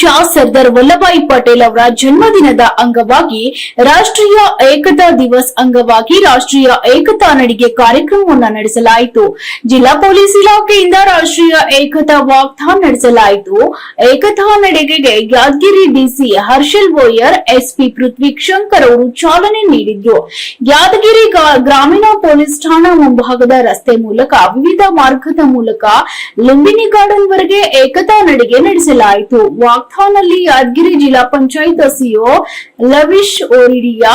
ಶಾ ಸರ್ದಾರ್ ವಲ್ಲಭಾಯಿ ಪಟೇಲ್ ಅವರ ಜನ್ಮದಿನದ ಅಂಗವಾಗಿ ರಾಷ್ಟ್ರೀಯ ಏಕತಾ ದಿವಸ್ ಅಂಗವಾಗಿ ರಾಷ್ಟ್ರೀಯ ಏಕತಾ ನಡಿಗೆ ಕಾರ್ಯಕ್ರಮವನ್ನು ನಡೆಸಲಾಯಿತು. ಜಿಲ್ಲಾ ಪೊಲೀಸ್ ಇಲಾಖೆಯಿಂದ ರಾಷ್ಟ್ರೀಯ ಏಕತಾ ವಾಕ್ಥಾನ್ ನಡೆಸಲಾಯಿತು. ಏಕತಾ ನಡಿಗೆಗೆ ಯಾದಗಿರಿ ಡಿಸಿ ಹರ್ಷಲ್ ಬೋಯರ್ ಎಸ್ಪಿ ಪೃಥ್ವಿ ಶಂಕರ್ ಅವರು ಚಾಲನೆ ನೀಡಿದ್ರು. ಯಾದಗಿರಿ ಗ್ರಾಮೀಣ ಪೊಲೀಸ್ ಠಾಣಾ ಮುಂಭಾಗದ ರಸ್ತೆ ಮೂಲಕ ವಿವಿಧ ಮಾರ್ಗದ ಮೂಲಕ ಲುಂಬಿನಿ ಗಾರ್ಡನ್ ವರೆಗೆ ಏಕತಾ ನಡಿಗೆ ನಡೆಸಲಾಯಿತು. ವಾಕ್ಥಾನ್ ಅಲ್ಲಿ ಯಾದಗಿರಿ ಜಿಲ್ಲಾ ಪಂಚಾಯತ್ ಸಿಒ ಲವಿಶ್ ಓರಿಡಿಯಾ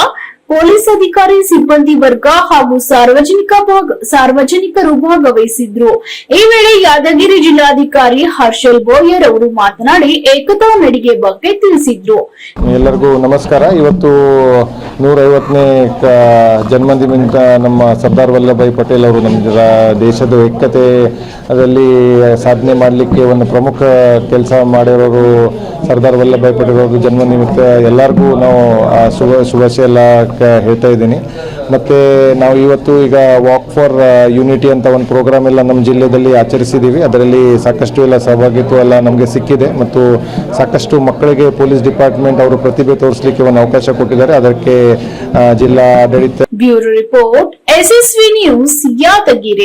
ಪೊಲೀಸ್ ಅಧಿಕಾರಿ, ಸಿಬ್ಬಂದಿ ವರ್ಗ ಹಾಗೂ ಸಾರ್ವಜನಿಕ ಸಾರ್ವಜನಿಕರು ಭಾಗವಹಿಸಿದ್ರು. ಈ ವೇಳೆ ಯಾದಗಿರಿ ಜಿಲ್ಲಾಧಿಕಾರಿ ಹರ್ಷಲ್ ಬೋಯರ್ ಅವರು ಮಾತನಾಡಿ, ಏಕತಾ ನಡಿಗೆ ಬಗ್ಗೆ ತಿಳಿಸಿದ್ರು. ಎಲ್ಲರಿಗೂ ನಮಸ್ಕಾರ. ಇವತ್ತು ನೂರೈವತ್ತನೇ ಕ ಜನ್ಮದಿನ ನಮ್ಮ ಸರ್ದಾರ್ ವಲ್ಲಭಾಯಿ ಪಟೇಲ್ ಅವರು ನಮ್ಮ ದೇಶದ ಏಕತೆ ಅದರಲ್ಲಿ ಸಾಧನೆ ಮಾಡಲಿಕ್ಕೆ ಒಂದು ಪ್ರಮುಖ ಕೆಲಸ ಮಾಡಿರೋರು ಸರ್ದಾರ್ ವಲ್ಲಭಾಯಿ ಪಟೇಲ್ ಅವರು ಜನ್ಮ ನಿಮಿತ್ತ ಎಲ್ಲರಿಗೂ ನಾವು ಶುಭ ಶುಭಾಶಯ ಎಲ್ಲ ಹೇಳ್ತಾ ಇದ್ದೀನಿ. ಮತ್ತು ನಾವು ಇವತ್ತು ಈಗ ವಾಕ್ ಫಾರ್ ಯೂನಿಟಿ ಅಂತ ಒಂದು ಪ್ರೋಗ್ರಾಮ್ ಎಲ್ಲ ನಮ್ಮ ಜಿಲ್ಲೆಯಲ್ಲಿ ಆಚರಿಸಿದ್ದೀವಿ ಅದರಲ್ಲಿ ಸಾಕಷ್ಟು ಎಲ್ಲ ಸಹಭಾಗಿತ್ವ ಎಲ್ಲ ನಮಗೆ ಸಿಕ್ಕಿದೆ. ಮತ್ತು ಸಾಕಷ್ಟು ಮಕ್ಕಳಿಗೆ ಪೊಲೀಸ್ ಡಿಪಾರ್ಟ್ಮೆಂಟ್ ಅವರು ಪ್ರತಿಭೆ ತೋರಿಸಲಿಕ್ಕೆ ಒಂದು ಅವಕಾಶ ಕೊಟ್ಟಿದ್ದಾರೆ. ಅದಕ್ಕೆ ಆ, ಜಿಲ್ಲಾ ಆಡಳಿತ bureau report SSV news Yadgir.